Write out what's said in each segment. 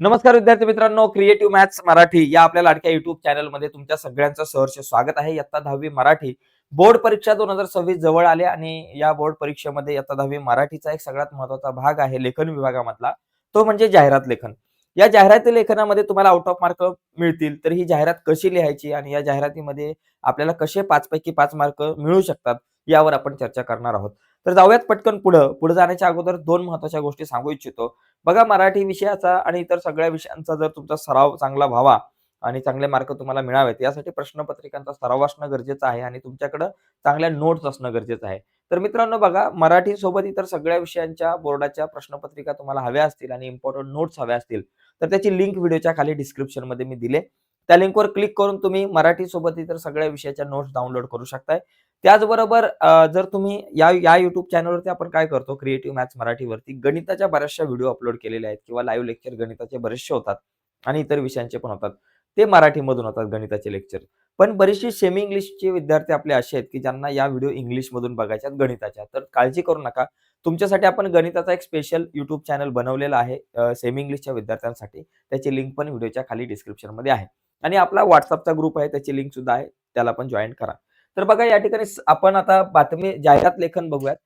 नमस्कार विद्यार्थी मित्रांनो क्रिएटिव्ह मॅथ्स मराठी या आपल्या लाडक्या युट्यूब चॅनलमध्ये तुमच्या सगळ्यांचं सहर्ष स्वागत आहे. इयत्ता दहावी मराठी बोर्ड परीक्षा दोन हजार सव्वीस जवळ आले आणि या बोर्ड परीक्षेमध्ये इयत्ता दहावी मराठीचा एक सगळ्यात महत्त्वाचा भाग आहे लेखन विभागामधला. तो म्हणजे जाहिरात लेखन. या जाहिराती लेखनामध्ये तुम्हाला आउट ऑफ मार्क मिळतील तर ही जाहिरात कशी लिहायची आणि या जाहिरातीमध्ये आपल्याला कसे पाच पैकी पाच मार्क मिळू शकतात यावर आपण चर्चा करणार आहोत. तर जाऊयात पटकन पुढं. पुढे जाण्याच्या अगोदर दोन महत्त्वाच्या गोष्टी सांगू इच्छितो. बघा मराठी विषयाचा आणि इतर सगळ्या विषयांचा जर तुमचा सराव चांगला व्हावा आणि चांगले मार्क तुम्हाला मिळावेत यासाठी प्रश्नपत्रिकांचा सराव असणं गरजेचं आहे आणि तुमच्याकडे चांगल्या नोट्स असणं गरजेचं आहे. तर मित्रांनो बघा मराठी सोबत इतर सगळ्या विषयांच्या बोर्डाच्या प्रश्नपत्रिका तुम्हाला हव्या असतील आणि इम्पॉर्टंट नोट्स हव्या असतील तर त्याची लिंक व्हिडिओच्या खाली डिस्क्रिप्शनमध्ये मी दिले. त्या लिंकवर क्लिक करून तुम्ही मराठी सोबत इतर सगळ्या विषयाच्या नोट्स डाउनलोड करू शकताय. त्याचबरोबर जर तुम्ही या या युट्यूब चॅनलवरती आपण काय करतो क्रिएटिव्ह मॅथ्स मराठीवरती गणिताच्या बऱ्याचशा व्हिडिओ अपलोड केलेल्या आहेत किंवा लाईव्ह लेक्चर गणिताचे बरेचसे होतात आणि इतर विषयांचे पण होतात. ते मराठीमधून होतात गणिताचे लेक्चर पण बरेचसे सेमी इंग्लिशचे विद्यार्थी आपले असे आहेत की ज्यांना या व्हिडिओ इंग्लिशमधून बघायच्या आहेत गणिताच्या. तर काळजी करू नका. तुमच्यासाठी आपण गणिताचा एक स्पेशल युट्यूब चॅनल बनवलेला आहे सेमी इंग्लिशच्या विद्यार्थ्यांसाठी. त्याची लिंक पण व्हिडिओच्या खाली डिस्क्रिप्शनमध्ये आहे. आणि आपला व्हॉट्सअपचा ग्रुप आहे त्याची लिंक सुद्धा आहे. त्याला पण जॉईन करा. तर बघा या ठिकाणी आपण आता बातमी जाहिरात लेखन बघूयात.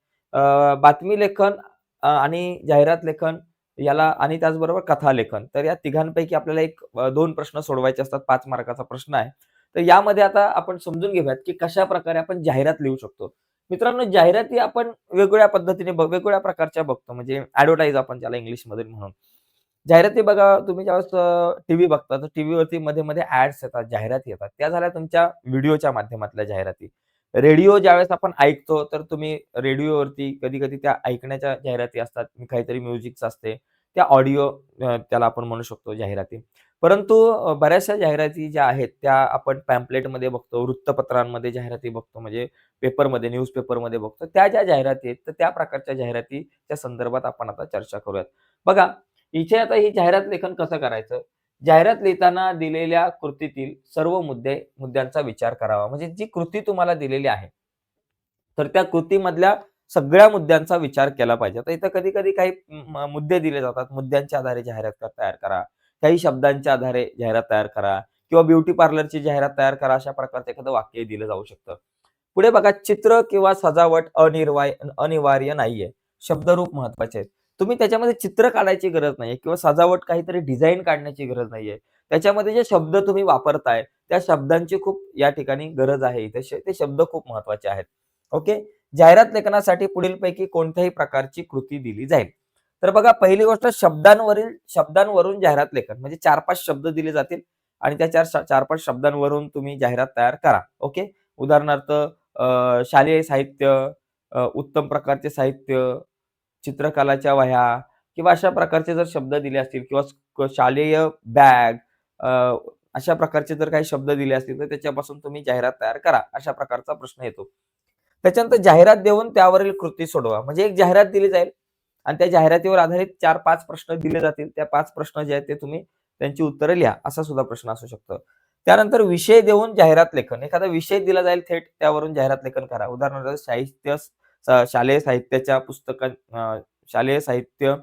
बातमी लेखन आणि जाहिरात लेखन याला आणि त्याचबरोबर कथा लेखन. तर या तिघांपैकी आपल्याला एक दोन प्रश्न सोडवायचे असतात पाच मार्काचा प्रश्न आहे. तर यामध्ये आता आपण समजून घेऊयात की कशा प्रकारे आपण जाहिरात लिहू शकतो. मित्रांनो जाहिराती आपण वेगवेगळ्या पद्धतीने बघ- वेगवेगळ्या प्रकारच्या बघतो. म्हणजे ऍडव्हर्टाईज आपण त्याला इंग्लिशमध्ये म्हणून. जाहिराती बघा तुम्ही ज्यावेळेस टीव्ही बघता तर टीव्हीवरती मध्ये मध्ये ऍड्स येतात जाहिराती येतात. त्या झाल्या तुमच्या व्हिडिओच्या माध्यमातल्या जाहिराती. रेडिओ ज्यावेळेस आपण ऐकतो तर तुम्ही रेडिओवरती कधी कधी त्या ऐकण्याच्या जाहिराती असतात. काहीतरी म्युझिकचं असते त्या ऑडिओ त्याला आपण म्हणू शकतो जाहिराती. परंतु बऱ्याचशा जाहिराती ज्या आहेत त्या आपण पॅम्पलेटमध्ये बघतो वृत्तपत्रांमध्ये जाहिराती बघतो म्हणजे पेपरमध्ये न्यूजपेपरमध्ये बघतो. त्या ज्या जाहिराती आहेत तर त्या प्रकारच्या जाहिरातीच्या संदर्भात आपण आता चर्चा करूयात. बघा इथे आता ही जाहिरात लेखन कसं करायचं? जाहिरात लिहिताना दिलेल्या कृतीतील सर्व मुद्दे मुद्द्यांचा विचार करावा. म्हणजे जी कृती तुम्हाला दिलेली आहे तर त्या कृतीमधल्या सगळ्या मुद्द्यांचा विचार केला पाहिजे. तर इथं कधी कधी काही मुद्दे दिले जातात. मुद्द्यांच्या आधारे जाहिरात तयार करा. काही शब्दांच्या आधारे जाहिरात तयार करा. किंवा ब्युटी पार्लरची जाहिरात तयार करा. अशा प्रकारचं एखादं वाक्य दिलं जाऊ शकतं. पुढे बघा चित्र किंवा सजावट अनिर्वाय अनिवार्य नाहीये. शब्दरूप महत्त्वाचे आहेत. तुम्ही त्याच्यामध्ये चित्र काढायची गरज नाहीये किंवा सजावट काहीतरी डिझाईन काढण्याची गरज नाहीये. त्याच्यामध्ये जे शब्द तुम्ही वापरताय त्या शब्दांची खूप या ठिकाणी गरज आहे. इथे ते शब्द खूप महत्त्वाचे आहेत. ओके? जाहिरात लेखनासाठी पुढीलपैकी कोणत्याही प्रकारची कृती दिली जाईल. तर बघा पहिली गोष्ट शब्दांवरील शब्दांवरून जाहिरात लेखन म्हणजे चार पाच शब्द दिले जातील आणि त्या चार चार पाच शब्दांवरून तुम्ही जाहिरात तयार करा. ओके? उदाहरणार्थ शालेय साहित्य उत्तम प्रकारचे साहित्य चित्रकलाच्या वह्या किंवा अशा प्रकारचे जर शब्द दिले असतील किंवा शालेय बॅग अशा प्रकारचे जर काही शब्द दिले असतील तर त्याच्यापासून तुम्ही जाहिरात तयार करा अशा प्रकारचा प्रश्न येतो. त्याच्यानंतर जाहिरात देऊन त्यावरील कृती सोडवा. म्हणजे एक जाहिरात दिली जाईल आणि त्या जाहिरातीवर आधारित चार पाच प्रश्न दिले जातील. त्या पाच प्रश्न जे आहेत ते तुम्ही त्यांची उत्तरं लिहा असा सुद्धा प्रश्न असू शकतो. त्यानंतर विषय देऊन जाहिरात लेखन. एखादा विषय दिला जाईल थेट त्यावरून जाहिरात लेखन करा. उदाहरणार्थ साहित्य शालेय साहित्याच्या पुस्तकां शालेय साहित्य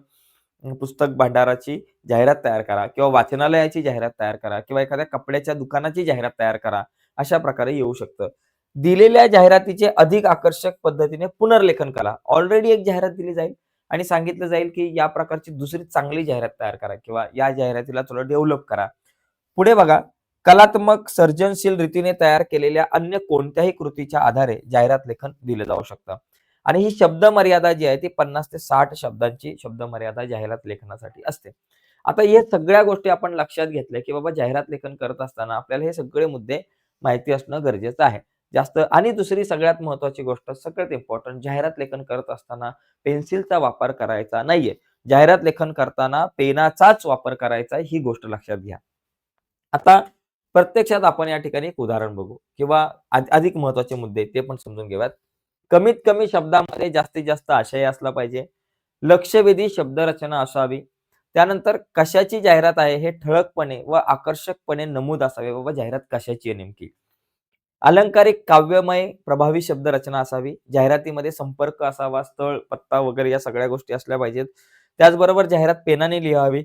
पुस्तक भांडाराची जाहिरात तयार करा किंवा वाचनालयाची जाहिरात तयार करा किंवा एखाद्या कपड्याच्या दुकानाची जाहिरात तयार करा अशा प्रकारे येऊ शकतं. दिलेल्या जाहिरातीचे अधिक आकर्षक पद्धतीने पुनर्लेखन करा. ऑलरेडी एक जाहिरात दिली जाईल आणि सांगितलं जाईल की या प्रकारची दुसरी चांगली जाहिरात तयार करा किंवा या जाहिरातीला थोडं डेव्हलप करा. पुढे बघा कलात्मक सर्जनशील रीतीने तयार केलेल्या अन्य कोणत्याही कृतीच्या आधारे जाहिरात लेखन दिलं जाऊ शकतं. आणि ही शब्द मर्यादा जी आहे ती पन्नास ते साठ शब्दांची शब्द मर्यादा जाहिरात लेखनासाठी असते. आता हे सगळ्या गोष्टी आपण लक्षात घेतल्या की बाबा जाहिरात लेखन करत असताना आपल्याला हे सगळे मुद्दे माहिती असणं गरजेचं आहे. जास्त आणि दुसरी सगळ्यात महत्वाची गोष्ट सगळ्यात इम्पॉर्टंट जाहिरात लेखन करत असताना पेन्सिलचा वापर करायचा नाहीये. जाहिरात लेखन करताना पेनाचाच वापर करायचा ही गोष्ट लक्षात घ्या. आता प्रत्यक्षात आपण या ठिकाणी एक उदाहरण बघू किंवा अधिक महत्त्वाचे मुद्दे ते पण समजून घेऊयात. कमीत कमी शब्दामध्ये जास्तीत जास्त आशय असला पाहिजे. लक्षवेधी शब्दरचना असावी. त्यानंतर कशाची जाहिरात आहे हे ठळकपणे व आकर्षकपणे नमूद असावे. बाबा जाहिरात कशाची आहे नेमकी? अलंकारिक काव्यमय प्रभावी शब्दरचना असावी. जाहिरातीमध्ये संपर्क असावा स्थळ पत्ता वगैरे या सगळ्या गोष्टी असल्या पाहिजेत. त्याचबरोबर जाहिरात पेनाने लिहावी.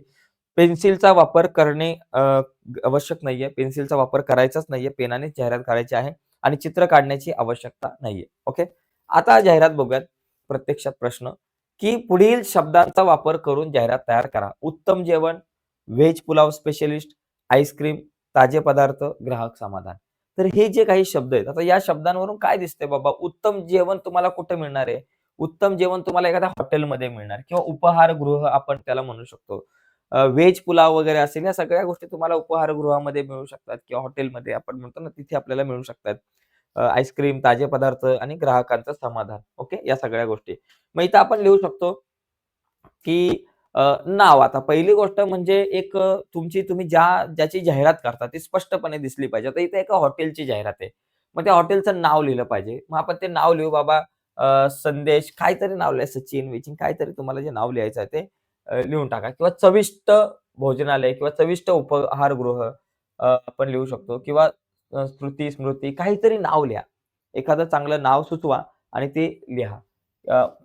पेन्सिलचा वापर करणे आवश्यक नाहीये. पेन्सिलचा वापर करायचाच नाहीये. पेनानेच जाहिरात करायची आहे आणि चित्र काढण्याची आवश्यकता नाहीये. ओके? आता जाहिरात बघूयात. प्रत्यक्षात प्रश्न की पुढील शब्दांचा वापर करून जाहिरात तयार करा. उत्तम जेवण व्हेज पुलाव स्पेशलिस्ट आईस्क्रीम ताजे पदार्थ ग्राहक समाधान. तर हे जे काही शब्द आहेत आता या शब्दांवरून काय दिसतंय बाबा? उत्तम जेवण तुम्हाला कुठे मिळणार आहे? उत्तम जेवण तुम्हाला एखाद्या हॉटेलमध्ये मिळणार किंवा उपहारगृह आपण त्याला म्हणू शकतो. व्हेज पुलाव वगैरे असेल या सगळ्या गोष्टी तुम्हाला उपहारगृहामध्ये मिळू शकतात किंवा हॉटेलमध्ये आपण म्हणतो ना तिथे आपल्याला मिळू शकतात. आईस्क्रीम ताजे पदार्थ आणि ग्राहकांचं समाधान. ओके? या सगळ्या गोष्टी. मग इथं आपण लिहू शकतो की नाव. आता पहिली गोष्ट म्हणजे एक तुमची तुम्ही ज्या ज्याची जाहिरात करता ती स्पष्टपणे दिसली पाहिजे. आता इथे एका हॉटेलची जाहिरात आहे. मग त्या हॉटेलचं नाव लिहिलं पाहिजे. मग आपण ते नाव लिहू बाबा संदेश काहीतरी नाव लिहाय सचिन विचिन काहीतरी तुम्हाला जे नाव लिहायचं आहे ते लिहून टाका. किंवा चविष्ट भोजनालय किंवा चविष्ट उपहारगृह आपण लिहू शकतो. किंवा स्मृती स्मृती काहीतरी नाव लिहा. एखादं चांगलं नाव सुचवा आणि ते लिहा.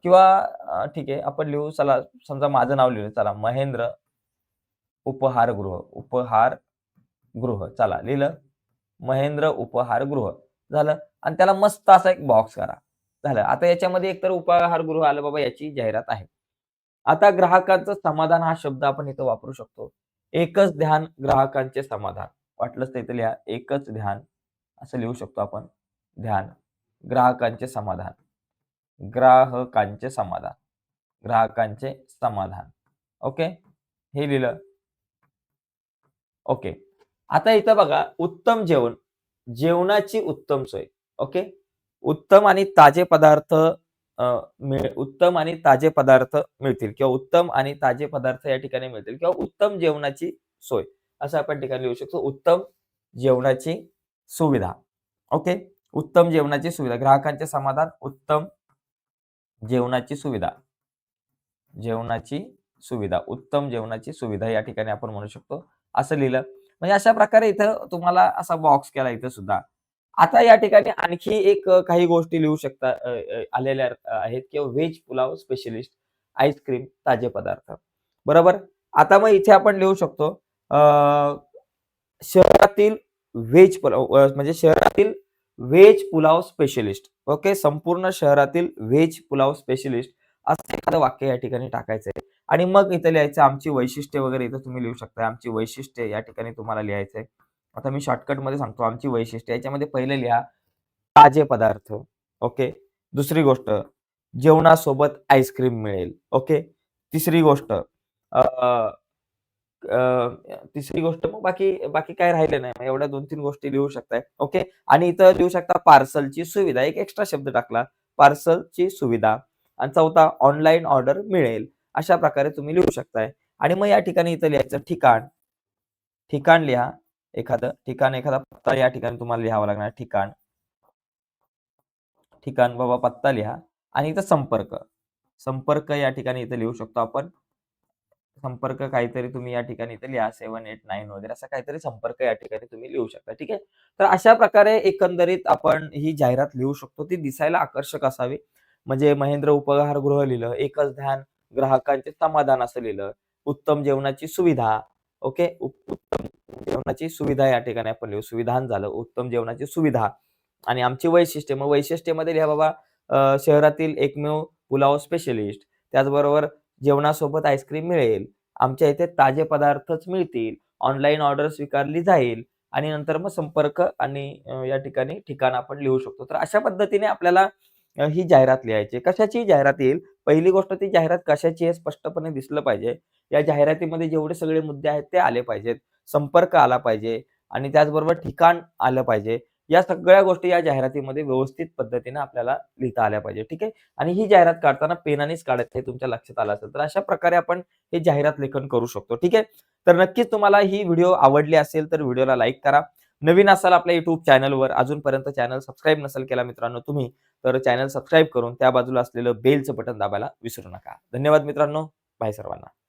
किंवा ठीक आहे आपण लिहू चला समजा माझं नाव लिहिलं चला महेंद्र उपहारगृह उपहार गृह चला लिहिलं महेंद्र उपहारगृह झालं. आणि त्याला मस्त असा एक बॉक्स करा. झालं. आता याच्यामध्ये एकतर उपहारगृह आलं बाबा याची जाहिरात आहे. आता ग्राहकांचं समाधान हा शब्द आपण इथं वापरू शकतो. एकच ध्यान ग्राहकांचे समाधान. वाटलंच तर इथे लिहा एकच ध्यान असं लिहू शकतो आपण. ध्यान ग्राहकांचे समाधान. ग्राहकांचे समाधान. ग्राहकांचे समाधान. ओके? हे लिहिलं. ओके. आता इथं बघा उत्तम जेवण जेवणाची उत्तम सोय. ओके? उत्तम आणि ताजे पदार्थ मिळ उत्तम आणि ताजे पदार्थ मिळतील किंवा उत्तम आणि ताजे पदार्थ या ठिकाणी मिळतील किंवा उत्तम जेवणाची सोय. असं आपण ठिकाणी लिहू शकतो. उत्तम जेवणाची सुविधा. ओके उत्तम जेवणाची सुविधा. ग्राहकांचे समाधान उत्तम जेवणाची सुविधा. जेवणाची सुविधा. उत्तम जेवणाची सुविधा या ठिकाणी आपण म्हणू शकतो. असं लिहिलं. म्हणजे अशा प्रकारे इथं तुम्हाला असा बॉक्स केला इथं सुद्धा. आता या ठिकाणी आणखी एक काही गोष्टी लिहू शकता आलेल्या आहेत किंवा व्हेज पुलाव स्पेशलिस्ट आईस्क्रीम ताजे पदार्थ. बरोबर? आता मग इथे आपण लिहू शकतो. शहरातील व्हेज पुलाव म्हणजे शहरातील व्हेज पुलाव स्पेशलिस्ट ओके संपूर्ण शहरातील व्हेज पुलाव स्पेशलिस्ट असं एखादं वाक्य या ठिकाणी टाकायचं आहे आणि मग इथं लिहायचं आमची वैशिष्ट्ये वगैरे इथं तुम्ही लिहू शकता आमची वैशिष्ट्ये या ठिकाणी तुम्हाला लिहायचं आहे आता मी शॉर्टकटमध्ये सांगतो आमची वैशिष्ट्ये. याच्यामध्ये पहिले लिहा ताजे पदार्थ. ओके दुसरी गोष्ट जेवणासोबत आईस्क्रीम मिळेल. ओके तिसरी गोष्ट अ, तिसरी गोष्ट मग बाकी बाकी काय राहिलं नाही. मग एवढ्या दोन तीन गोष्टी लिहू शकताय. ओके? आणि इथं लिहू शकता पार्सलची सुविधा. एक एक्स्ट्रा शब्द टाकला. पार्सलची सुविधा. आणि चौथा ऑनलाईन ऑर्डर मिळेल. अशा प्रकारे तुम्ही लिहू शकताय. आणि मग या ठिकाणी इथं लिहायचं ठिकाण. ठिकाण लिहा. एखादं ठिकाण एखादा पत्ता या ठिकाणी तुम्हाला लिहावा लागणार. ठिकाण. ठिकाण बाबा पत्ता लिहा. आणि इथं संपर्क. संपर्क या ठिकाणी इथं लिहू शकतो आपण. संपर्क काहीतरी तुम्ही या ठिकाणी इथे लिहा सेवन एट नाईन वगैरे असा काहीतरी संपर्क या ठिकाणी तुम्ही लिहू शकता ठीक आहे? तर अशा प्रकारे एकंदरीत आपण ही जाहिरात लिहू शकतो ती दिसायला आकर्षक असावी. म्हणजे महेंद्र उपहारगृह लिहिलं एकच ध्यान ग्राहकांचे समाधान असं लिहिलं उत्तम जेवणाची सुविधा ओके? उत्तम जेवणाची सुविधा या ठिकाणी आपण लिहू सुविधान झालं उत्तम जेवणाची सुविधा. आणि आमची वैशिष्ट्य मग वैशिष्ट्यमध्ये लिहा बाबा शहरातील एकमेव पुलाव स्पेशलिस्ट त्याचबरोबर जेवणासोबत आईस्क्रीम मिळेल. आमच्या इथे ताजे पदार्थच मिळतील. ऑनलाईन ऑर्डर स्वीकारली जाईल आणि नंतर मग संपर्क आणि या ठिकाणी ठिकाण आपण लिहू शकतो. तर अशा पद्धतीने आपल्याला ही जाहिरात लिहायची कशाची जाहिरात येईल? पहिली गोष्ट ती जाहिरात कशाची आहे स्पष्टपणे दिसलं पाहिजे. या जाहिरातीमध्ये जेवढे सगळे मुद्दे आहेत ते आले पाहिजेत. संपर्क आला पाहिजे आणि त्याचबरोबर ठिकाण आलं पाहिजे. या सगळ्या गोष्टी या जाहिरातीमध्ये व्यवस्थित पद्धतीने आपल्याला लिहिता आल्या पाहिजे ठीक आहे? आणि ही जाहिरात काढताना पेनानेच काढायचं हे तुमच्या लक्षात आलं असेल तर अशा प्रकारे आपण हे जाहिरात लेखन करू शकतो ठीक आहे? तर नक्कीच तुम्हाला ही व्हिडिओ आवडली असेल तर व्हिडिओला लाईक करा. नवीन असाल आपल्या युट्यूब चॅनलवर अजूनपर्यंत चॅनल सबस्क्राईब नसेल केला मित्रांनो तुम्ही तर चॅनल सबस्क्राईब करून त्या बाजूला असलेलं बेलचं बटन दाबायला विसरू नका. धन्यवाद मित्रांनो. बाय सर्वांना.